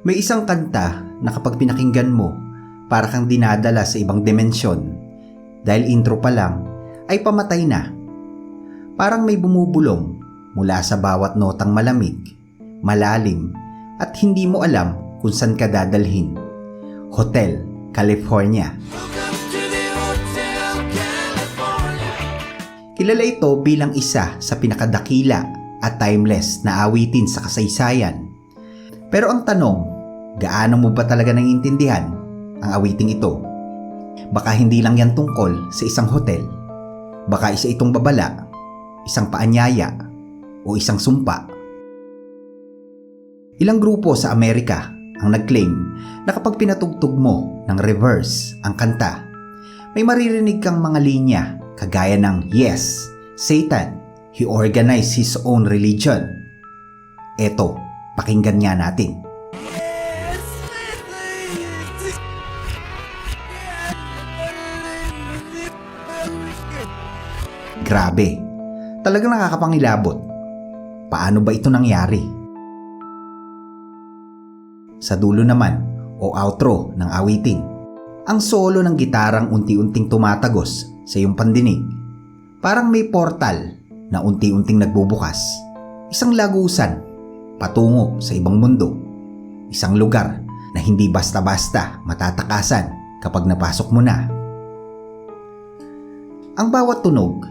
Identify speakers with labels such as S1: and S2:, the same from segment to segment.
S1: May isang kanta na kapag pinakinggan mo, para kang dinadala sa ibang dimensyon. Dahil intro pa lang, ay pamatay na. Parang may bumubulong mula sa bawat notang malamig, malalim, at hindi mo alam kung saan ka dadalhin. Hotel California. Kilala ito bilang isa sa pinakadakila at timeless na awitin sa kasaysayan. Pero ang tanong, gaano mo ba talaga naiintindihan ang awiting ito? Baka hindi lang yan tungkol sa isang hotel. Baka isa itong babala, isang paanyaya, o isang sumpa. Ilang grupo sa Amerika ang nag-claim na kapag pinatugtog mo ng reverse ang kanta, may maririnig kang mga linya kagaya ng Yes, Satan, he organized his own religion. Eto, pakinggan nga natin. Grabe, talagang nakakapangilabot. Paano ba ito nangyari? Sa dulo naman, o outro ng awitin, ang solo ng gitarang unti-unting tumatagos sa iyong pandinig. Parang may portal na unti-unting nagbubukas. Isang lagusan patungo sa ibang mundo. Isang lugar na hindi basta-basta matatakasan kapag napasok mo na. Ang bawat tunog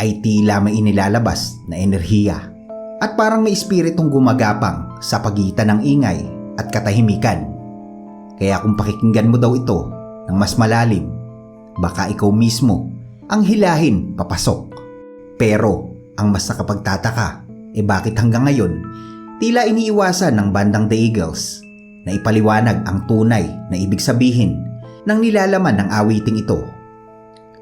S1: ay tila may inilalabas na enerhiya at parang may espiritong gumagapang sa pagitan ng ingay at katahimikan. Kaya kung pakikinggan mo daw ito ng mas malalim, baka ikaw mismo ang hilahin papasok. Pero ang mas nakapagtataka, eh bakit hanggang ngayon, tila iniiwasan ng bandang The Eagles na ipaliwanag ang tunay na ibig sabihin ng nilalaman ng awiting ito.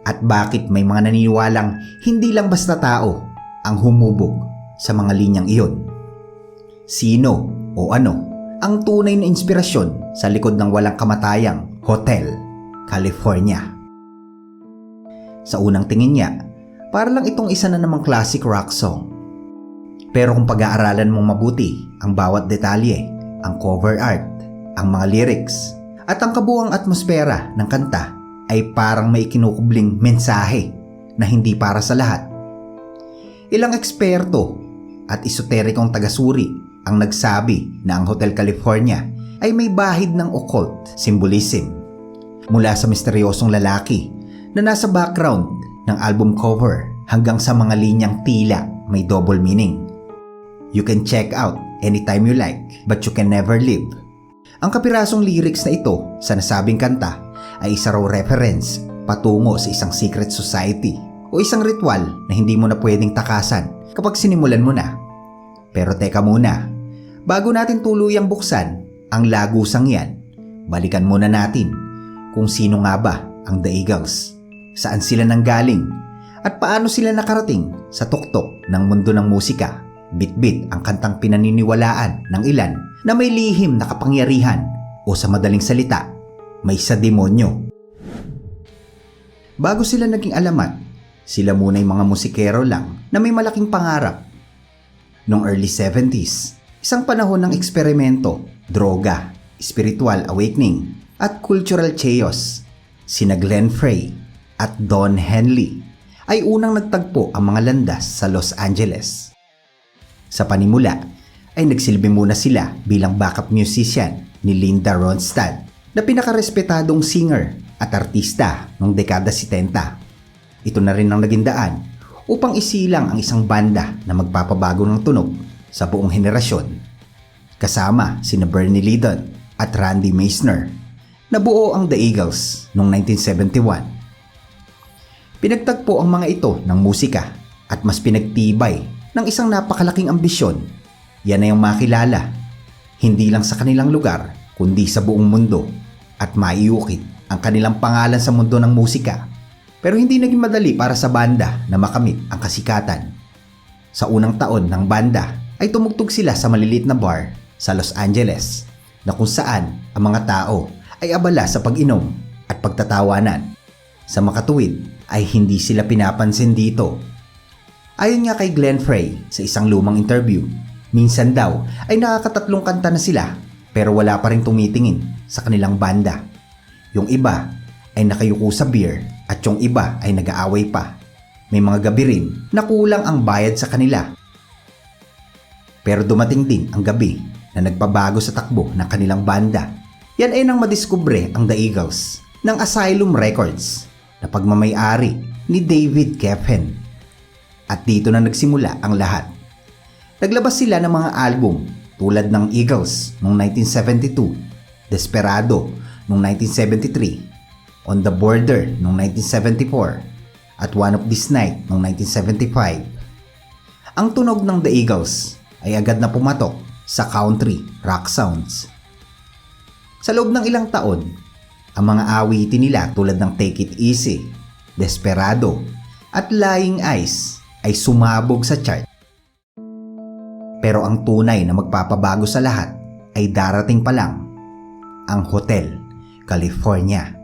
S1: At bakit may mga naniniwalang hindi lang basta tao ang humubog sa mga linyang iyon? Sino o ano ang tunay na inspirasyon sa likod ng walang kamatayang Hotel California? Sa unang tingin niya, para lang itong isa na namang classic rock song. Pero kung pag-aaralan mong mabuti ang bawat detalye, ang cover art, ang mga lyrics, at ang kabuang atmosfera ng kanta ay parang may kinukubling mensahe na hindi para sa lahat. Ilang eksperto at esoterikong tagasuri ang nagsabi na ang Hotel California ay may bahid ng occult symbolism mula sa misteryosong lalaki na nasa background ng album cover hanggang sa mga linyang tila may double meaning. You can check out anytime you like but you can never live. Ang kapirasong lyrics na ito sa nasabing kanta ay isa raw reference patungo sa isang secret society o isang ritual na hindi mo na pwedeng takasan kapag sinimulan mo na. Pero teka muna, bago natin tuluyang buksan ang lagusang yan, balikan muna natin kung sino nga ba ang The Eagles, saan sila nanggaling, at paano sila nakarating sa tuktok ng mundo ng musika. Bit-bit ang kantang pinaniniwalaan ng ilan na may lihim na kapangyarihan o sa madaling salita, may sa demonyo. Bago sila naging alamat, sila muna'y mga musikero lang na may malaking pangarap. Noong early 70s, isang panahon ng eksperimento, droga, spiritual awakening, at cultural chaos, sina Glenn Frey at Don Henley ay unang nagtagpo ang mga landas sa Los Angeles. Sa panimula, ay nagsilbi muna sila bilang backup musician ni Linda Ronstadt na pinakarespetadong singer at artista noong dekada 70. Ito na rin ang naging daan upang isilang ang isang banda na magpapabago ng tunog sa buong henerasyon. Kasama sina Bernie Lidon at Randy Meisner. Nabuo ang The Eagles noong 1971. Pinagtagpo ang mga ito ng musika at mas pinagtibay ng isang napakalaking ambisyon. Yan ay ang makilala, hindi lang sa kanilang lugar, kundi sa buong mundo at maiukit ang kanilang pangalan sa mundo ng musika. Pero hindi naging madali para sa banda na makamit ang kasikatan. Sa unang taon ng banda ay tumugtog sila sa maliliit na bar sa Los Angeles na kung saan ang mga tao ay abala sa pag-inom at pagtatawanan. Sa makatuwid ay hindi sila pinapansin dito. Ayon nga kay Glenn Frey sa isang lumang interview, minsan daw ay nakakatatlong kanta na sila pero wala pa rin tumitingin sa kanilang banda. Yung iba ay nakayuko sa beer at yung iba ay nag-aaway pa. May mga gabi rin na kulang ang bayad sa kanila. Pero dumating din ang gabi na nagpabago sa takbo ng kanilang banda. Yan ay nang madiskubre ang The Eagles ng Asylum Records na pagmamayari ni David Geffen. At dito na nagsimula ang lahat. Naglabas sila ng mga album tulad ng Eagles noong 1972, Desperado noong 1973, On the Border noong 1974, at One of This Night noong 1975. Ang tunog ng The Eagles ay agad na pumatok sa country rock sounds. Sa loob ng ilang taon, ang mga awitin nila tulad ng Take It Easy, Desperado, at Lying Eyes ay sumabog sa chart. Pero ang tunay na magpapabago sa lahat ay darating pa lang ang Hotel California.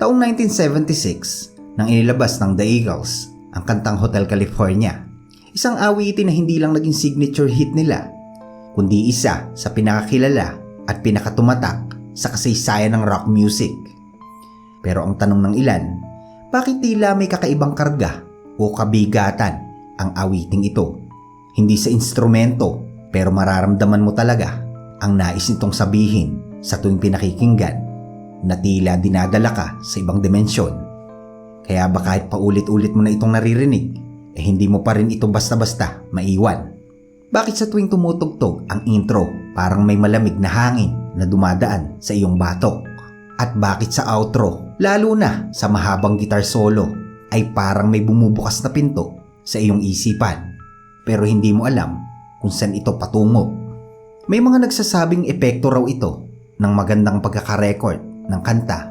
S1: Taong 1976, nang inilabas ng The Eagles ang kantang Hotel California, isang awitin na hindi lang naging signature hit nila, kundi isa sa pinakakilala at pinakatumatak sa kasaysayan ng rock music. Pero ang tanong ng ilan, bakit tila may kakaibang karga o kabigatan ang awiting ito? Hindi sa instrumento, pero mararamdaman mo talaga ang nais nitong sabihin sa tuwing pinakikinggan na tila dinadala ka sa ibang dimensyon. Kaya ba kahit paulit-ulit mo na itong naririnig, eh hindi mo pa rin ito basta-basta maiwan. Bakit sa tuwing tumutugtog ang intro parang may malamig na hangin na dumadaan sa iyong batok? At bakit sa outro, lalo na sa mahabang guitar solo, ay parang may bumubukas na pinto sa iyong isipan pero hindi mo alam kung saan ito patungo. May mga nagsasabing epekto raw ito ng magandang pagkakarecord ng kanta.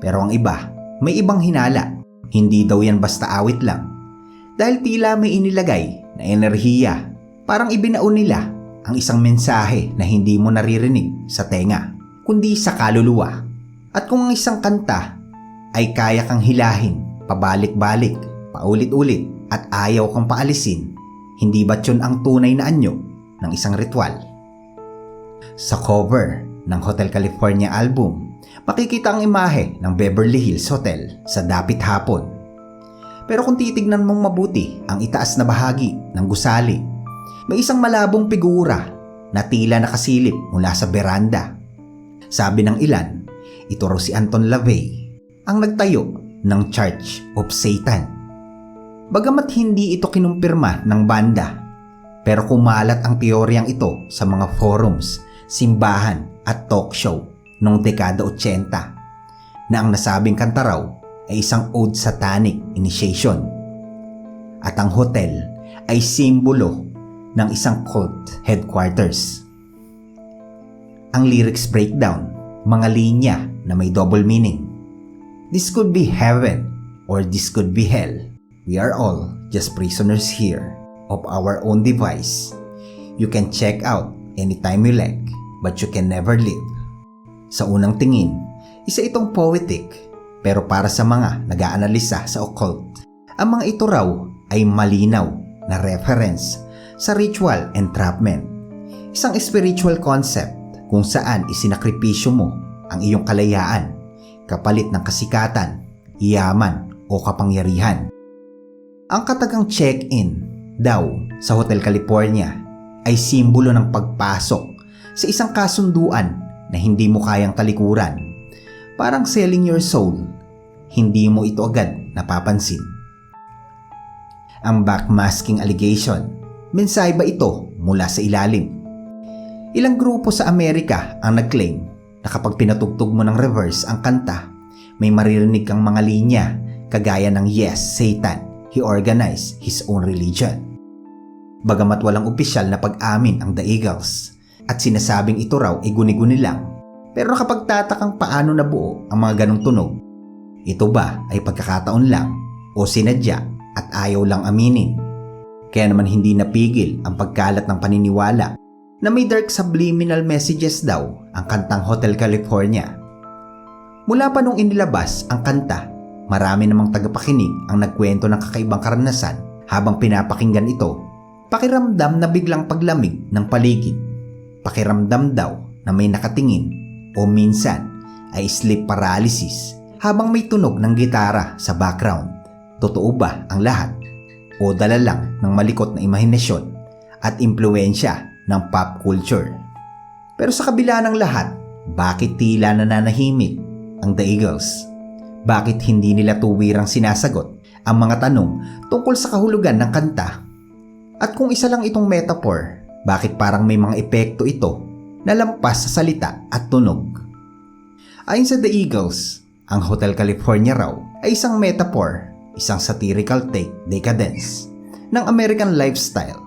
S1: Pero ang iba, may ibang hinala. Hindi daw yan basta awit lang. Dahil tila may inilagay na enerhiya. Parang ibinaon nila ang isang mensahe na hindi mo naririnig sa tenga, kundi sa kaluluwa. At kung ang isang kanta ay kaya kang hilahin, pabalik-balik, paulit-ulit at ayaw kang paalisin, hindi ba't yun ang tunay na anyo ng isang ritual? Sa cover ng Hotel California album, makikita ang imahe ng Beverly Hills Hotel sa dapit hapon. Pero kung titignan mong mabuti ang itaas na bahagi ng gusali, may isang malabong figura na tila nakasilip mula sa beranda. Sabi ng ilan, ito raw si Anton LaVey, ang nagtayo ng Church of Satan. Bagamat hindi ito kinumpirma ng banda, pero kumalat ang teoryang ito sa mga forums, simbahan at talk show noong dekada 80 na ang nasabing kanta raw ay isang ode satanic initiation. At ang hotel ay simbolo ng isang cult headquarters. Ang lyrics breakdown, mga linya na may double meaning. This could be heaven or this could be hell. We are all just prisoners here of our own device. You can check out anytime you like, but you can never live. Sa unang tingin, isa itong poetic, pero para sa mga nag-aanalisa sa occult, ang mga ito raw ay malinaw na reference sa ritual entrapment. Isang spiritual concept kung saan isinakripisyo mo ang iyong kalayaan kapalit ng kasikatan, yaman o kapangyarihan. Ang katagang check-in daw sa Hotel California ay simbolo ng pagpasok sa isang kasunduan na hindi mo kayang talikuran. Parang selling your soul, hindi mo ito agad napapansin. Ang backmasking allegation, mensahe ba ito mula sa ilalim? Ilang grupo sa Amerika ang nag-claim na kapag pinatugtog mo ng reverse ang kanta, may maririnig kang mga linya kagaya ng Yes, Satan, he organized his own religion. Bagamat walang opisyal na pag-amin ang The Eagles at sinasabing ito raw ay guni-guni lang, pero nakapagtatakang paano nabuo ang mga ganong tunog. Ito ba ay pagkakataon lang o sinadya at ayaw lang aminin? Kaya naman hindi napigil ang pagkalat ng paniniwala na may dark subliminal messages daw ang kantang Hotel California. Mula pa nung inilabas ang kanta, marami namang tagapakinig ang nagkwento ng kakaibang karanasan habang pinapakinggan ito. Pakiramdam na biglang paglamig ng paligid. pakiramdam daw na may nakatingin o minsan ay sleep paralysis habang may tunog ng gitara sa background. Totoo ba ang lahat? O dala lang ng malikot na imahinasyon at impluensya ng pop culture? Pero sa kabila ng lahat, bakit tila nananahimik ang The Eagles? Bakit hindi nila tuwirang sinasagot ang mga tanong tungkol sa kahulugan ng kanta? At kung isa lang itong metaphor, bakit parang may mga epekto ito na lampas sa salita at tunog? Ayon sa The Eagles, ang Hotel California raw ay isang metaphor, isang satirical take decadence ng American lifestyle.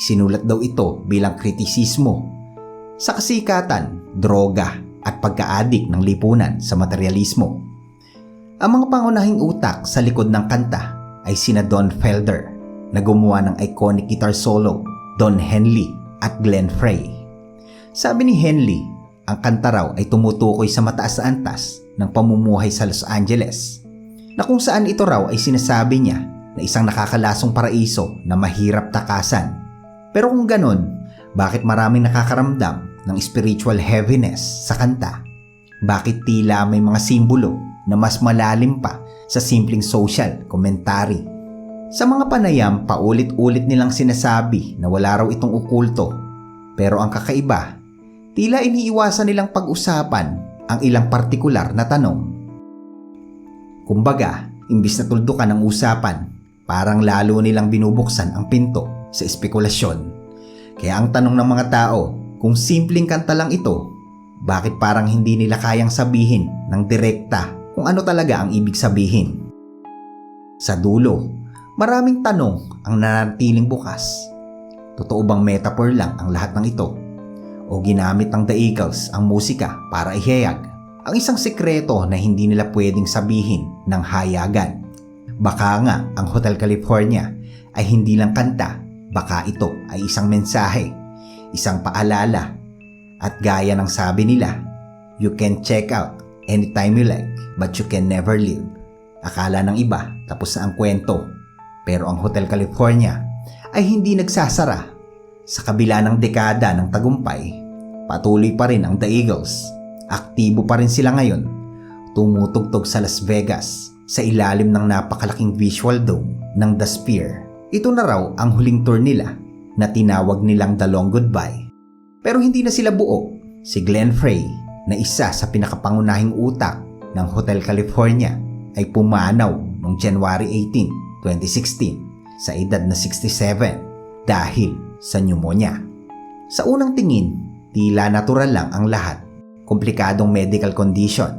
S1: Isinulat daw ito bilang kritisismo sa kasikatan, droga at pagkaadik ng lipunan sa materialismo. Ang mga pangunahing utak sa likod ng kanta ay sina Don Felder na gumawa ng iconic guitar solo, Don Henley at Glenn Frey. Sabi ni Henley, ang kanta raw ay tumutukoy sa mataas na antas ng pamumuhay sa Los Angeles na kung saan ito raw ay sinasabi niya na isang nakakalasong paraiso na mahirap takasan. Pero kung ganon, bakit maraming nakakaramdam ng spiritual heaviness sa kanta? Bakit tila may mga simbolo na mas malalim pa sa simpleng social commentary? Sa mga panayam, paulit-ulit nilang sinasabi na wala raw itong okulto. Pero ang kakaiba, tila iniiwasan nilang pag-usapan ang ilang partikular na tanong. Kumbaga, imbis na tuldukan ang usapan, parang lalo nilang binubuksan ang pinto sa espekulasyon. Kaya ang tanong ng mga tao, kung simpleng kanta lang ito, bakit parang hindi nila kayang sabihin ng direkta kung ano talaga ang ibig sabihin? Sa dulo, maraming tanong ang nanatiling bukas. Totoo bang metaphor lang ang lahat ng ito? O ginamit ng The Eagles ang musika para ihayag ang isang sekreto na hindi nila pwedeng sabihin ng hayagan? Baka nga ang Hotel California ay hindi lang kanta, baka ito ay isang mensahe, isang paalala, at gaya ng sabi nila, you can check out anytime you like, but you can never live. Akala ng iba, tapos na ang kwento. Pero ang Hotel California ay hindi nagsasara. Sa kabila ng dekada ng tagumpay, patuloy pa rin ang The Eagles. Aktibo pa rin sila ngayon. Tumutugtog sa Las Vegas sa ilalim ng napakalaking visual dome ng The Sphere. Ito na raw ang huling tour nila na tinawag nilang The Long Goodbye. Pero hindi na sila buo. Si Glenn Frey na isa sa pinakapangunahing utak ng Hotel California ay pumanaw noong January 18, 2016 sa edad na 67 dahil sa pneumonia. Sa unang tingin, tila natural lang ang lahat, komplikadong medical condition.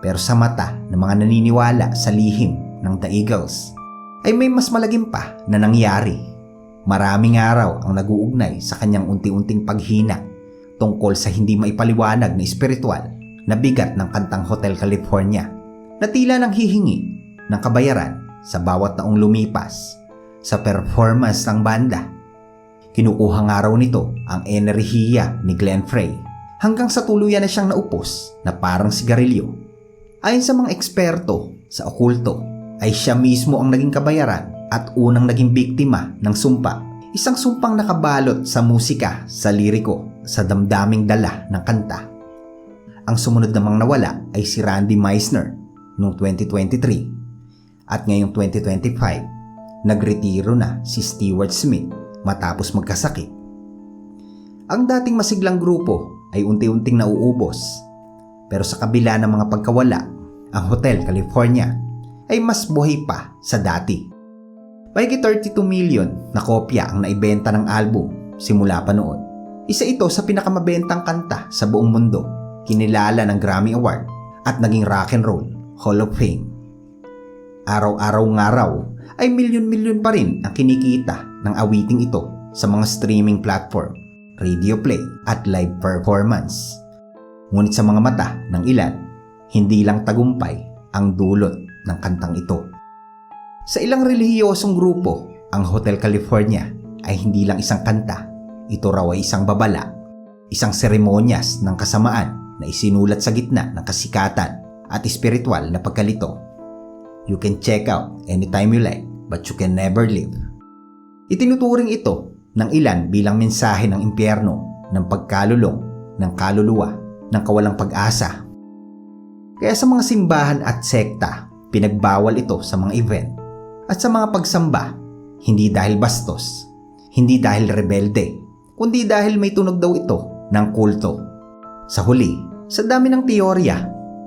S1: Pero sa mata ng mga naniniwala sa lihim ng The Eagles, ay may mas malagim pa na nangyari. Maraming araw ang naguugnay sa kanyang unti-unting paghina tungkol sa hindi maipaliwanag na espiritual na bigat ng kantang Hotel California na tila nang hihingi ng kabayaran sa bawat taong lumipas sa performance ng banda. Kinukuha nga raw nito ang enerhiya ni Glenn Frey hanggang sa tuluyan na siyang naupos na parang sigarilyo. Ayon sa mga eksperto sa okulto, ay siya mismo ang naging kabayaran at unang naging biktima ng sumpa. Isang sumpang nakabalot sa musika, sa liriko, sa damdaming dala ng kanta. Ang sumunod namang nawala ay si Randy Meisner noong 2023 at ngayong 2025 nagretiro na si Stewart Smith matapos magkasakit. Ang dating masiglang grupo ay unti-unting nauubos pero sa kabila ng mga pagkawala, ang Hotel California ay mas buhay pa sa dati. Mahigit 32 million na kopya ang naibenta ng album simula pa noon. Isa ito sa pinakamabentang kanta sa buong mundo, kinilala ng Grammy Award at naging Rock and Roll Hall of Fame. Araw-araw nga raw ay milyon-milyon pa rin ang kinikita ng awiting ito sa mga streaming platform, radio play at live performance. Ngunit sa mga mata ng ilan, hindi lang tagumpay ang dulot ng kantang ito. Sa ilang relihiyosong grupo, ang Hotel California ay hindi lang isang kanta. Ito raw ay isang babala, isang seremonyas ng kasamaan na isinulat sa gitna ng kasikatan at espiritual na pagkalito. You can check out anytime you like, but you can never live. Itinuturing ito ng ilan bilang mensahe ng impyerno ng pagkalulong ng kaluluwa ng kawalang pag-asa. Kaya sa mga simbahan at sekta, pinagbawal ito sa mga event at sa mga pagsamba, hindi dahil bastos, hindi dahil rebelde, kundi dahil may tunog daw ito ng kulto. Sa huli, sa dami ng teorya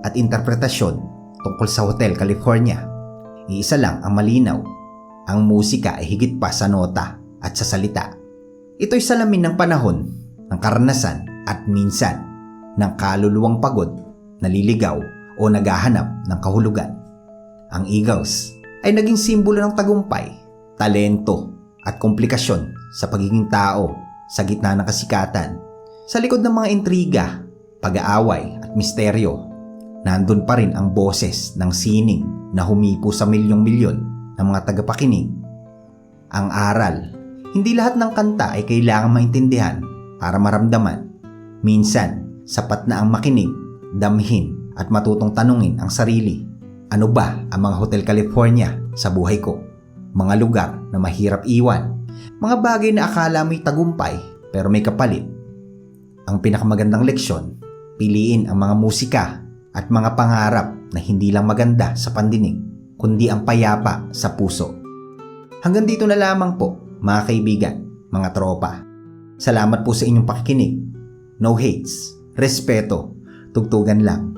S1: at interpretasyon tungkol sa Hotel California, iisa lang ang malinaw. Ang musika ay higit pa sa nota at sa salita. Ito'y salamin ng panahon, ng karanasan at minsan ng kaluluwang pagod, naliligaw o naghahanap ng kahulugan. Ang Eagles ay naging simbolo ng tagumpay, talento at komplikasyon sa pagiging tao sa gitna ng kasikatan. Sa likod ng mga intriga, pag-aaway at misteryo, nandun pa rin ang boses ng sining na humipo sa milyong-milyon ng mga tagapakinig. Ang aral, hindi lahat ng kanta ay kailangan maintindihan para maramdaman. Minsan, sapat na ang makinig, damhin at matutong tanungin ang sarili. Ano ba ang mga Hotel California sa buhay ko? Mga lugar na mahirap iwan. Mga bagay na akala mo'y tagumpay pero may kapalit. Ang pinakamagandang leksyon, piliin ang mga musika at mga pangarap na hindi lang maganda sa pandinig, kundi ang payapa sa puso. Hanggang dito na lamang po, mga kaibigan, mga tropa. Salamat po sa inyong pakikinig. No hates, respeto, tugtugan lang.